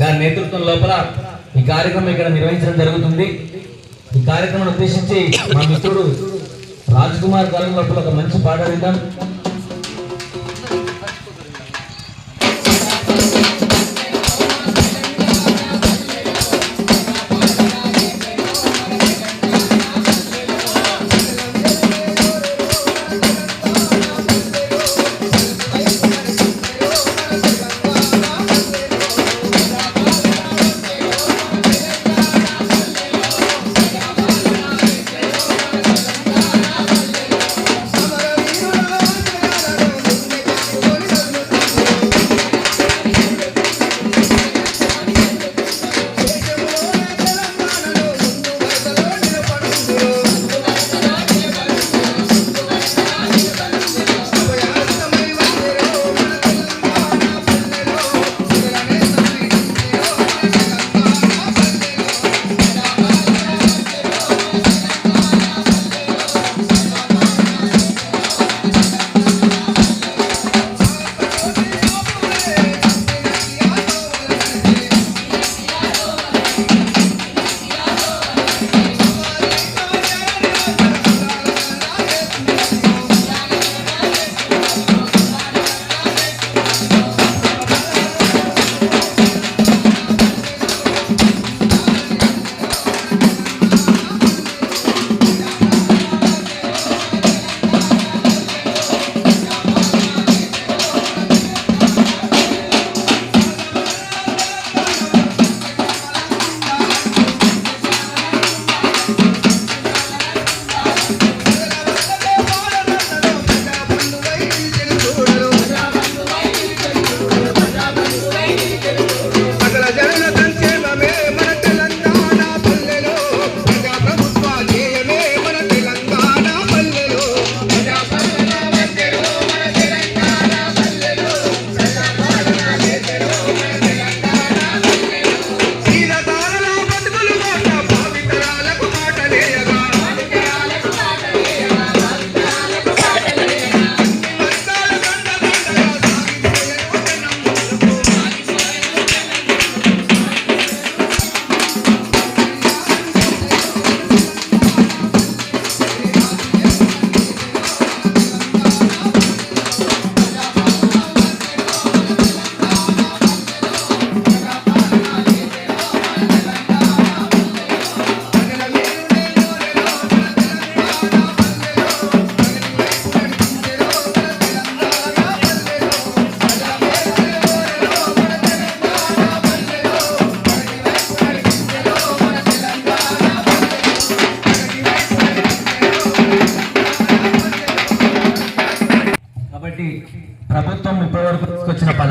గారి నేతృత్వం లోపల ఈ కార్యక్రమం ఇక్కడ నిర్వహించడం జరుగుతుంది. ఈ కార్యక్రమం ఉద్దేశించి మా మిత్రుడు రాజ్ కుమార్ గారి లోపల ఒక మంచి పాట విందాం.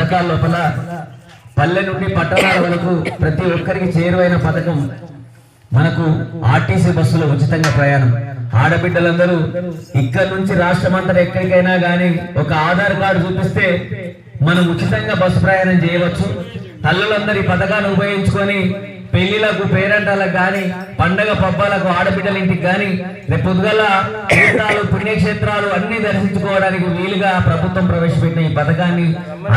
పథకాల లోపల పల్లె నుండి పట్టణాల వరకు ప్రతి ఒక్కరికి చేరువైన పథకం మనకు ఆర్టీసీ బస్సులో ఉచితంగా ప్రయాణం. ఆడబిడ్డలందరూ ఇక్కడ నుంచి రాష్ట్రం అంతా ఎక్కడికైనా కానీ ఒక ఆధార్ కార్డు చూపిస్తే మనం ఉచితంగా బస్సు ప్రయాణం చేయవచ్చు. తల్లులందరూ ఈ పథకాన్ని ఉపయోగించుకొని పెళ్ళిలకు పేరంటాలకు కానీ పండగ పబ్బాలకు ఆడబిడ్డల ఇంటికి కానీ రేపు పొద్దుగల తీర్థాలు పుణ్యక్షేత్రాలు అన్ని దర్శించుకోవడానికి వీలుగా ప్రభుత్వం ప్రవేశపెట్టిన ఈ పథకాన్ని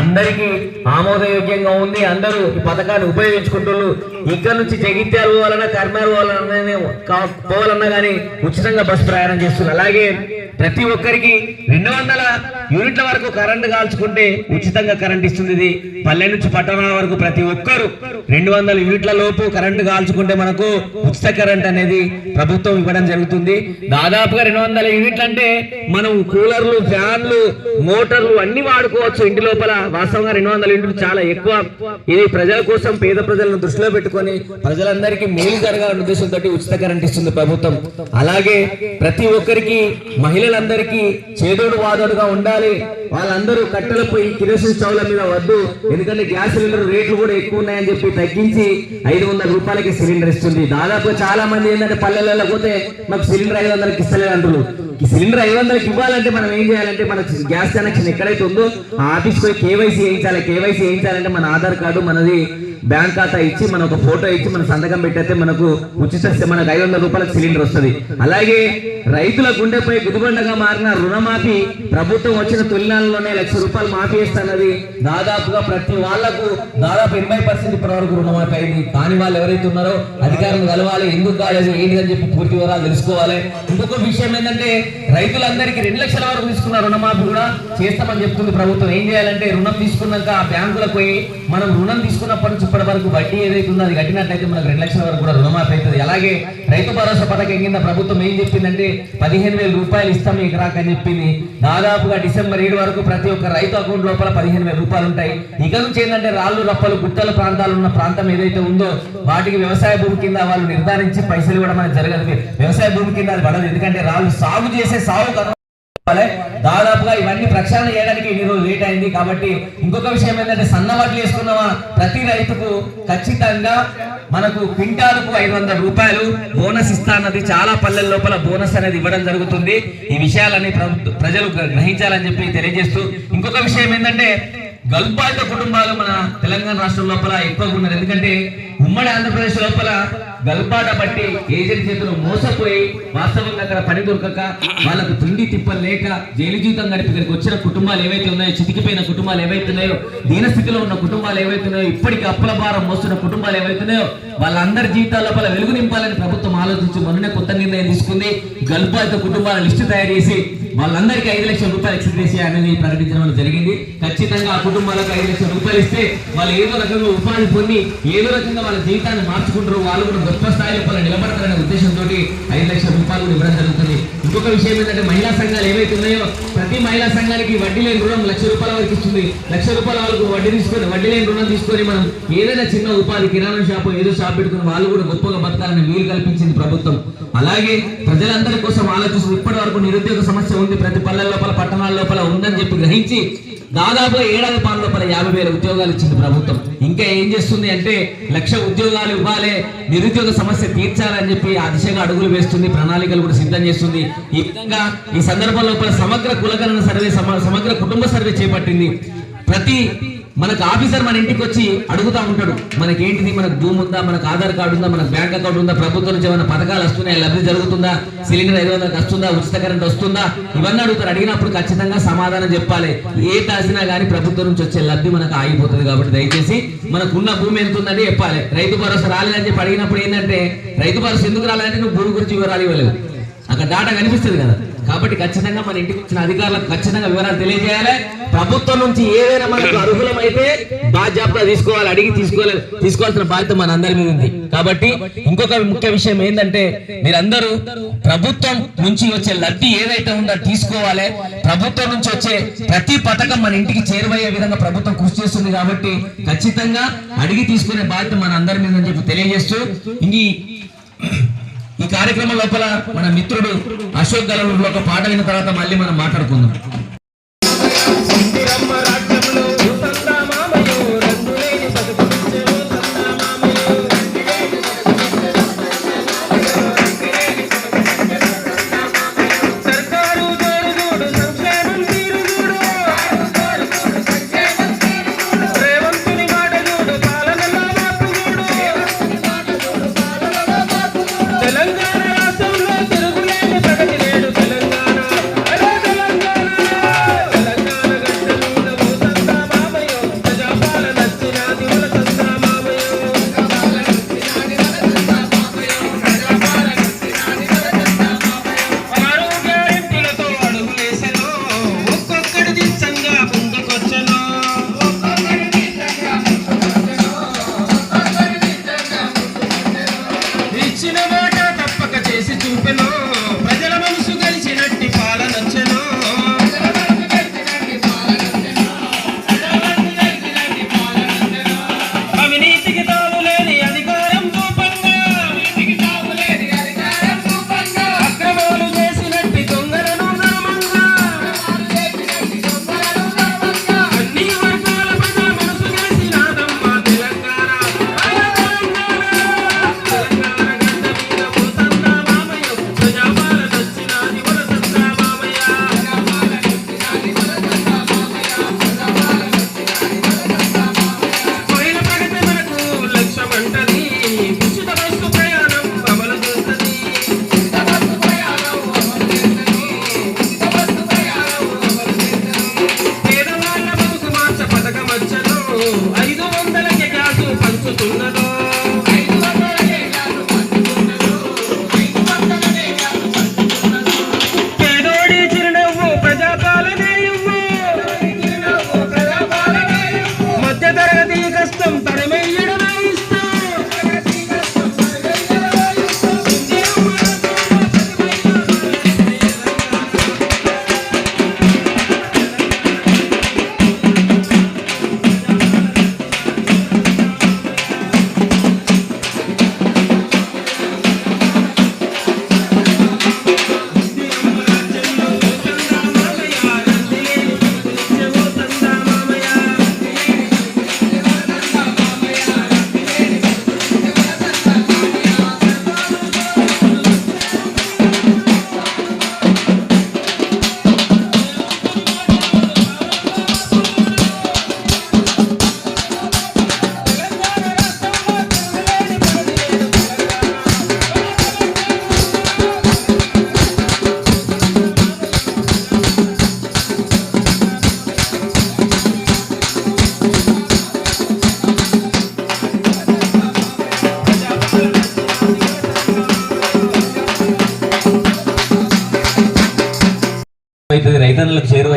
అందరికీ ఆమోదయోగ్యంగా ఉంది. అందరూ ఈ పథకాన్ని ఉపయోగించుకుంటున్నారు. ఇక్కడ నుంచి జగిత్యాల పోవాలన్నా కర్మాలు పోవాలన్నా పోవాలన్నా కానీ ఉచితంగా బస్సు ప్రయాణం చేస్తున్నారు. అలాగే ప్రతి ఒక్కరికి రెండు వందల యూనిట్ల వరకు కరెంట్ కాల్చుకుంటే ఉచితంగా కరెంట్ ఇస్తుంది. ఇది పల్లె నుంచి పట్టణాల వరకు ప్రతి ఒక్కరు రెండు వందల యూనిట్ల లోపు కరెంట్ కాల్చుకుంటే మనకు ఉచిత కరెంట్ అనేది ప్రభుత్వం ఇవ్వడం జరుగుతుంది. దాదాపుగా రెండు వందల యూనిట్లు అంటే మనం కూలర్లు ఫ్యాన్లు మోటార్లు అన్ని వాడుకోవచ్చు. ఇంటి లోపల వాస్తవంగా రెండు వందల యూనిట్లు చాలా ఎక్కువ. ఇది ప్రజల కోసం పేద ప్రజలను దృష్టిలో పెట్టుకొని ప్రజలందరికీ మేలు జరగాలనే ఉద్దేశంతో ఉచిత కరెంట్ ఇస్తుంది ప్రభుత్వం. అలాగే ప్రతి ఒక్కరికి మహిళలందరికీ చేదోడు వాదోడుగా ఉండాలి. వాళ్ళందరూ కట్టెల పోయి కిరోసిన్ స్టవ్ల మీద వద్దు. ఎందుకంటే గ్యాస్ సిలిండర్ రేట్లు కూడా ఎక్కువ ఉన్నాయని చెప్పి తగ్గించి ఐదు వందల రూపాయలకి సిలిండర్ ఇస్తుంది. దాదాపు చాలా మంది ఏంటంటే పల్లెలలో పోతే మాకు సిలిండర్ ఐదు వందలకి ఇస్తలేదు అంటారు ఈ సిలిండర్ ఐదు వందలకి ఇవ్వాలంటే మనం ఏం చేయాలంటే మన గ్యాస్ కనెక్షన్ ఎక్కడైతే ఉందో ఆ ఆఫీస్ పోయి కేవైసీ చేయించాలి కేవైసీ చేయించాలంటే మన ఆధార్ కార్డు మనది. బ్యాంక్ ఖాతా ఇచ్చి మన ఒక ఫోటో ఇచ్చి మన సంతకం పెట్టేస్తే మనకు ఉచిత మనకు ఐదు వందల రూపాయలకు సిలిండర్ వస్తుంది. అలాగే రైతుల గుండెపై గుదిబండగా మారిన రుణమాఫీ ప్రభుత్వం వచ్చిన తొలినాళ్ళలోనే లక్ష రూపాయలు మాఫీ చేస్తున్నది. దాదాపుగా ప్రతి వాళ్ళకు దాదాపు ఎనభై పర్సెంట్ ఇప్పటి వరకు రుణమాఫీ అయింది. కాని వాళ్ళు ఎవరైతే ఉన్నారో అధికారులు కలవాలి. ఎందుకు కాలేదు ఏంటి అని చెప్పి పూర్తి వివరాలు తెలుసుకోవాలి. ఇంకొక విషయం ఏంటంటే రైతులందరికీ రెండు లక్షల వరకు తీసుకున్న రుణమాఫీ కూడా చేస్తామని చెప్తుంది ప్రభుత్వం. ఏం చేయాలంటే రుణం తీసుకున్నాక ఆ బ్యాంకులకు పోయి మనం రుణం తీసుకున్నప్పటి నుంచి ఇప్పటి వరకు వడ్డీ ఏదైతే ఉందో అది కట్టినట్లయితే మనకు రెండు లక్షల వరకు కూడా రుణమాఫీ అవుతుంది. అలాగే రైతు భరోసా పథకం కింద ప్రభుత్వం ఏం చెప్పిందంటే పదిహేను వేల రూపాయలు ఇస్తాం ఎకరాకు చెప్పింది. దాదాపుగా డిసెంబర్ ఏడు వరకు ప్రతి ఒక్క రైతు అకౌంట్ లోపల పదిహేను వేల రూపాయలు ఉంటాయి. ఇక నుంచి ఏంటంటే రాళ్ళు రప్పలు గుట్టల ప్రాంతాలు ఉన్న ప్రాంతం ఏదైతే ఉందో వాటికి వ్యవసాయ భూమి కింద వాళ్ళు నిర్ధారించి పైసలు ఇవ్వడం అనేది జరగదు. వ్యవసాయ భూమి కింద అది పడదు. ఎందుకంటే రాళ్ళు సాగు చేసే సాగు దాదాపుగా ఇవన్నీ ప్రక్షాళన చేయడానికి ఇన్ని రోజులు లేట్ అయింది. కాబట్టి ఇంకొక విషయం ఏంటంటే సన్నవాట్లు వేసుకున్న ప్రతి రైతుకు ఖచ్చితంగా మనకు క్వింటాలకు ఐదు వందల రూపాయలు బోనస్ ఇస్తా అన్నది చాలా పల్లెల లోపల బోనస్ అనేది ఇవ్వడం జరుగుతుంది. ఈ విషయాలన్నీ ప్రజలు గ్రహించాలని చెప్పి తెలియజేస్తూ ఇంకొక విషయం ఏంటంటే గల్బాయిత కుటుంబాలు మన తెలంగాణ రాష్ట్రం లోపల ఎక్కువగా ఉన్నారు ఎందుకంటే ఉమ్మడి ఆంధ్రప్రదేశ్ లోపల వెల్పాట బట్టి ఏజెంట్ చేతులు మోసపోయి వాస్తవంగా అక్కడ పని దొరకక వాళ్ళకు తిండి తిప్పలు లేక జైలు జీవితం గడిపి వచ్చిన కుటుంబాలు ఏవైతే ఉన్నాయో చితికిపోయిన కుటుంబాలు ఏవైతే ఉన్నాయో దీన స్థితిలో ఉన్న కుటుంబాలు ఏవైతే ఉన్నాయో ఇప్పటికీ అప్పుల భారం మోస్తున్న కుటుంబాలు ఏవైతున్నాయో వాళ్ళందరి జీవితాల లోపల వెలుగు నింపాలని ప్రభుత్వం ఆలోచించి మొన్ననే కొత్త నిర్ణయం తీసుకుంది. గల్పాత కుటుంబాల లిస్టు తయారు చేసి వాళ్ళందరికీ ఐదు లక్షల రూపాయలు ఎక్స్ప్రెస్ అనేది ప్రకటించడం జరిగింది. ఖచ్చితంగా ఆ కుటుంబాలకు ఐదు లక్షల రూపాయలు ఇస్తే వాళ్ళు ఏదో రకంగా ఉపాధి పొంది ఏదో రకంగా వాళ్ళ జీవితాన్ని మార్చుకుంటారు. వాళ్ళు కూడా గొప్ప స్థాయిలో పలు నిలబడతారనే ఉద్దేశంతో ఐదు లక్షల రూపాయలు ఇవ్వడం జరుగుతుంది. ఇంకొక విషయం ఏంటంటే మహిళా సంఘాలు ఏవైతే ఉన్నాయో ప్రతి మహిళా సంఘానికి వడ్డీ లేని రుణం లక్ష రూపాయల వరకు ఇస్తుంది. లక్ష రూపాయల వరకు వడ్డీ తీసుకొని వడ్డీ లేని రుణం తీసుకొని మనం ఏదైనా చిన్న ఉపాధి కిరాణా షాప్ ఏదో షాప్ పెట్టుకుని వాళ్ళు కూడా గొప్పగా బతకాలని వీలు కల్పించింది ప్రభుత్వం. అలాగే ప్రజలందరి కోసం ఆలోచిస్తూ ఇప్పటి వరకు నిరుద్యోగ సమస్య ఉంది. ప్రతి పల్లె లోపల పట్టణాల లోపల ఉందని చెప్పి గ్రహించి దాదాపు ఏడాది పాల లోపల యాభై వేల ఉద్యోగాలు ఇచ్చింది ప్రభుత్వం. ఇంకా ఏం చేస్తుంది అంటే లక్ష ఉద్యోగాలు ఇవ్వాలి నిరుద్యోగ సమస్య తీర్చాలని చెప్పి ఆ దిశగా అడుగులు వేస్తుంది ప్రణాళికలు కూడా సిద్ధం చేస్తుంది. ఈ విధంగా ఈ సందర్భంలో సమగ్ర కులగణన సర్వే సమ- సమగ్ర కుటుంబ సర్వే చేపట్టింది. ప్రతి మనకు ఆఫీసర్ మన ఇంటికి వచ్చి అడుగుతా ఉంటాడు. మనకేంటిది? మనకు భూమి ఉందా? మనకు ఆధార్ కార్డు ఉందా? మనకు బ్యాంక్ అకౌంట్ ఉందా? ప్రభుత్వం నుంచి ఏమైనా పథకాలు వస్తున్నాయా? లబ్ధి జరుగుతుందా? సిలిండర్ ఐదు వందలకు వస్తుందా? ఉచిత కరెంట్ వస్తుందా? ఇవన్నీ అడుగుతారు. అడిగినప్పుడు ఖచ్చితంగా సమాధానం చెప్పాలి. ఏ కాసినా కానీ ప్రభుత్వం నుంచి వచ్చే లబ్ధి మనకు ఆగిపోతుంది కాబట్టి దయచేసి మనకున్న భూమి ఎంత ఉందని చెప్పాలి. రైతు భరోసా రాలేదని చెప్పి అడిగినప్పుడు ఏంటంటే రైతు భరోసా ఎందుకు రాలేదంటే నువ్వు భూమి గురించి వివరాలు ఇవ్వలేవు. అక్కడ డాటా కనిపిస్తుంది కదా. కాబట్టి ఖచ్చితంగా మన ఇంటికి వచ్చిన అధికారులకు ఖచ్చితంగా వివరాలు తెలియజేయాలి. ప్రభుత్వం నుంచి ఏదైనా మనకు అర్హులమైతే బాధ్యత తీసుకోవాలి అడిగి తీసుకోవాలి తీసుకోవాల్సిన బాధ్యత మన అందరి మీద ఉంది. కాబట్టి ఇంకొక ముఖ్య విషయం ఏంటంటే మీరందరూ ప్రభుత్వం నుంచి వచ్చే లబ్ధి ఏదైతే ఉందో తీసుకోవాలి. ప్రభుత్వం నుంచి వచ్చే ప్రతి పథకం మన ఇంటికి చేరువయ్యే విధంగా ప్రభుత్వం కృషి చేస్తుంది కాబట్టి ఖచ్చితంగా అడిగి తీసుకునే బాధ్యత మన అందరి మీద అని చెప్పి తెలియజేస్తూ ఈ కార్యక్రమం లోపల మన మిత్రుడు అశోక్ గలూరులో ఒక పాట విన్న తర్వాత మళ్ళీ మనం మాట్లాడుకుందాం.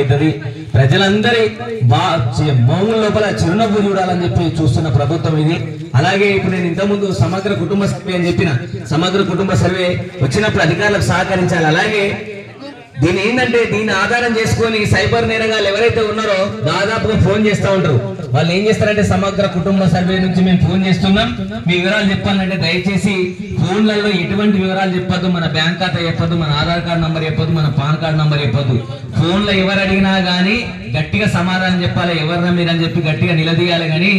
అవుతుంది ప్రజలందరి బా చి- మౌముల లోపల చిరునవ్వు చూడాలని చెప్పి చూస్తున్న ప్రభుత్వం ఇది. అలాగే ఇప్పుడు నేను ఇంతకుముందు సమగ్ర కుటుంబ సర్వే అని చెప్పిన సమగ్ర కుటుంబ సర్వే వచ్చినప్పుడు అధికారులకు సహకరించాలి. అలాగే దీని ఏంటంటే దీన్ని ఆధారం చేసుకొని సైబర్ నేరగాలు ఎవరైతే ఉన్నారో దాదాపుగా ఫోన్ చేస్తూ ఉంటారు. వాళ్ళు ఏం చేస్తారంటే సమగ్ర కుటుంబ సర్వే నుంచి మేము ఫోన్ చేస్తున్నాం. మీ వివరాలు చెప్పాలంటే దయచేసి ఫోన్లలో ఎటువంటి వివరాలు చెప్పొద్దు. మన బ్యాంక్ ఖాతా చెప్పొద్దు మన ఆధార్ కార్డు నంబర్ చెప్పొద్దు మన పాన్ కార్డు నంబర్ చెప్పొద్దు. ఫోన్లో ఎవరు అడిగినా కానీ గట్టిగా సమాధానం చెప్పాలి. ఎవరినా మీరు అని చెప్పి గట్టిగా నిలదీయాలి కానీ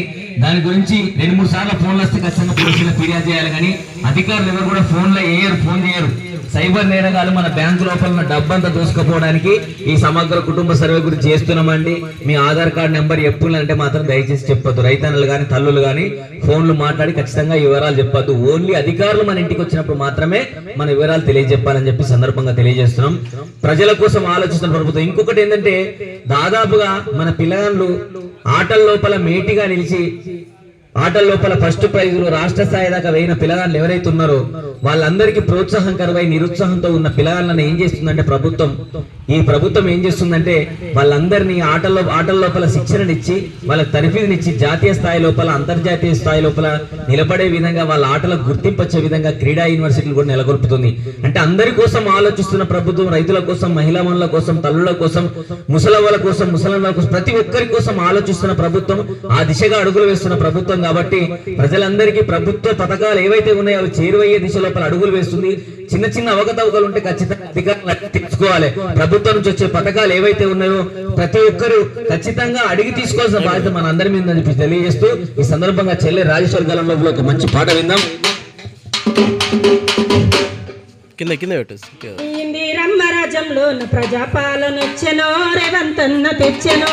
దాని గురించి రెండు మూడు సార్లు ఫోన్లు వస్తే ఖచ్చితంగా పోలీసులు ఫిర్యాదు చేయాలి కానీ అధికారులు ఎవరు కూడా ఫోన్లో వేయరు ఫోన్ చేయరు. సైబర్ నేరగాలు మన బ్యాంక్ లోపల డబ్బంతా దోసుకుపోవడానికి ఈ సమగ్ర కుటుంబ సర్వే గురించి చేస్తున్నామండి. మీ ఆధార్ కార్డ్ నెంబర్ ఎప్పుడు అంటే మాత్రం దయచేసి చెప్పొద్దు. రైతన్నలు కానీ తల్లులు కానీ ఫోన్లు మాట్లాడి ఖచ్చితంగా ఈ వివరాలు చెప్పొద్దు. ఓన్లీ అధికారులు మన ఇంటికి వచ్చినప్పుడు మాత్రమే మన వివరాలు తెలియజెప్పాలని చెప్పి సందర్భంగా తెలియజేస్తున్నాం. ప్రజల కోసం ఆలోచిస్తున్న ప్రభుత్వం. ఇంకొకటి ఏంటంటే దాదాపుగా మన పిల్లగాళ్ళు ఆటల లోపల మేటిగా నిలిచి ఆటల లోపల ఫస్ట్ ప్రైజులు రాష్ట్ర స్థాయి దాకా వేయిన పిల్లగాళ్ళు ఎవరైతే ఉన్నారో వాళ్ళందరికీ ప్రోత్సాహం కరువై నిరుత్సాహంతో ఉన్న పిల్లగాళ్ళని ఏం చేస్తుందంటే ప్రభుత్వం. ఈ ప్రభుత్వం ఏం చేస్తుందంటే వాళ్ళందరినీ ఆటల్లో ఆటల లోపల శిక్షణనిచ్చి వాళ్ళకి తరఫీదునిచ్చి జాతీయ స్థాయి లోపల అంతర్జాతీయ స్థాయి లోపల నిలబడే విధంగా వాళ్ళ ఆటలకు గుర్తింపచ్చే విధంగా క్రీడా యూనివర్సిటీలు కూడా నెలకొల్పుతుంది. అంటే అందరి కోసం ఆలోచిస్తున్న ప్రభుత్వం రైతుల కోసం మహిళా మనుల కోసం తల్లుల కోసం ముసలవాళ్ళ కోసం ముసలమ్మల కోసం ప్రతి ఒక్కరి కోసం ఆలోచిస్తున్న ప్రభుత్వం ఆ దిశగా అడుగులు వేస్తున్న ప్రభుత్వం కాబట్టి ప్రజలందరికీ ప్రభుత్వ పథకాలు ఏవైతే ఉన్నాయో అవి చేరువయ్యే దిశ లోపల అడుగులు వేస్తుంది. చిన్న చిన్న అవకతవకలు ఉంటే ఖచ్చితంగా అధికారులు అడిగి తెలుసుకోవాలి ప్రభుత్వం నుంచి వచ్చే పథకాలు ఏవైతే ఉన్నాయో ప్రతి ఒక్కరు ఖచ్చితంగా అడిగి తీసుకోవాల్సిన బాధ్యత మన అందరి మీద తెలియజేస్తూ ఈ సందర్భంగా చెల్లె రాజేశ్వర గాలంలో ఒక మంచి పాట విందాం. కింద కింద పెట్టు ఇందిరమ్మ రాజ్యంలో ప్రజాపాలన వచ్చెనో రేవంతన్న తెచ్చెనో.